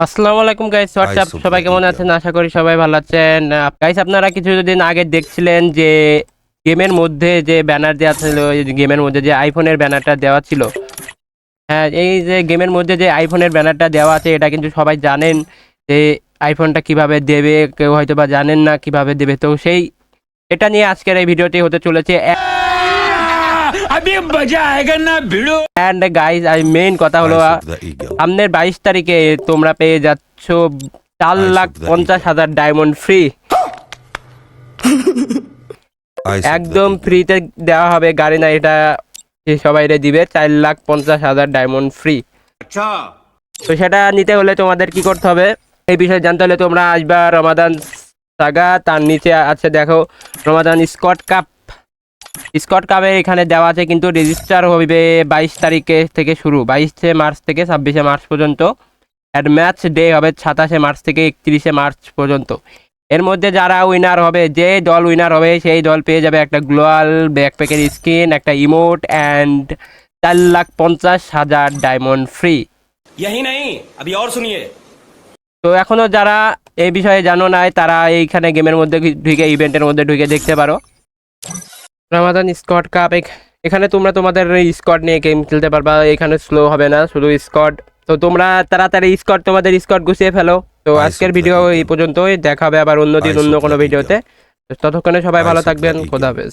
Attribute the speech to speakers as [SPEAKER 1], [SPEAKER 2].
[SPEAKER 1] আসসালামু আলাইকুম guys WhatsApp সবাই কেমন আছেন? আশা করি সবাই ভালো আছেন। গাইস আপনারা কিছুদিন আগে দেখছিলেন যে গেমের মধ্যে যে ব্যানার দেওয়া ছিল এই গেমের মধ্যে যে আইফোনের ব্যানারটা দেওয়া ছিল হ্যাঁ এই যে গেমের মধ্যে যে আইফোনের ব্যানারটা দেওয়া আছে এটা কিন্তু সবাই জানেন যে আইফোনটা কীভাবে দেবে কেউ হয়তো বা জানেন না কীভাবে দেবে। তো সেই এটা নিয়ে আজকের এই ভিডিওটি হতে চলেছে।
[SPEAKER 2] अभी मजा आएगा ना भिड़ो
[SPEAKER 1] অ্যান্ড গাইস আই মেইন কথা হলো
[SPEAKER 3] Eyes of the eagle.
[SPEAKER 1] সামনের বাইশ তারিখে তোমরা পেয়ে যাচ্ছ চার
[SPEAKER 3] Eyes of
[SPEAKER 1] লাখ
[SPEAKER 3] the
[SPEAKER 1] পঞ্চাশ হাজার diamond free
[SPEAKER 3] Eyes of the
[SPEAKER 1] একদম
[SPEAKER 3] eagle.
[SPEAKER 1] ফ্রিতে দেওয়া হবে গাড়ি না এটা সবাই দিবে চার লাখ পঞ্চাশ হাজার ডায়মন্ড ফ্রি
[SPEAKER 2] अच्छा
[SPEAKER 1] তো সেটা নিতে হলে তোমাদের কি করতে হবে এই বিষয়ে জানতে হলে তোমরা আসবা রমাদান সাগা তার নিচে আছে দেখো রমাদান স্কট কাপ স্কট কাপের এখানে দেওয়া আছে কিন্তু রেজিস্টার হবে বাইশ তারিখে থেকে শুরু। বাইশে মার্চ থেকে ছাব্বিশে মার্চ পর্যন্ত। অ্যাড ম্যাচ ডে হবে সাতাশে মার্চ থেকে একত্রিশে মার্চ পর্যন্ত। এর মধ্যে যারা উইনার হবে যে দল উইনার হবে সেই দল পেয়ে যাবে একটা গ্লোয়াল ব্যাকপ্যাকের স্কিন একটা ইমোট অ্যান্ড চার লাখ পঞ্চাশ হাজার ডায়মন্ড ফ্রি তো এখনও যারা এই বিষয়ে জানো নাই তারা এইখানে গেমের মধ্যে ঢুকে ইভেন্টের মধ্যে ঢুকে দেখতে পারো। রামাদান স্কট কাপ এখানে তোমরা তোমাদের স্কট নিয়ে গেম খেলতে পারবা এখানে স্লো হবে না শুধু স্কট তো তোমরা তাড়াতাড়ি স্কট তোমাদের স্কট গুছিয়ে ফেলো। তো আজকের ভিডিও এই পর্যন্তই দেখা হবে আবার অন্য দিন অন্য কোনো ভিডিওতে ততক্ষণে সবাই ভালো থাকবেন
[SPEAKER 3] খোদা
[SPEAKER 1] খোদাহাফেজ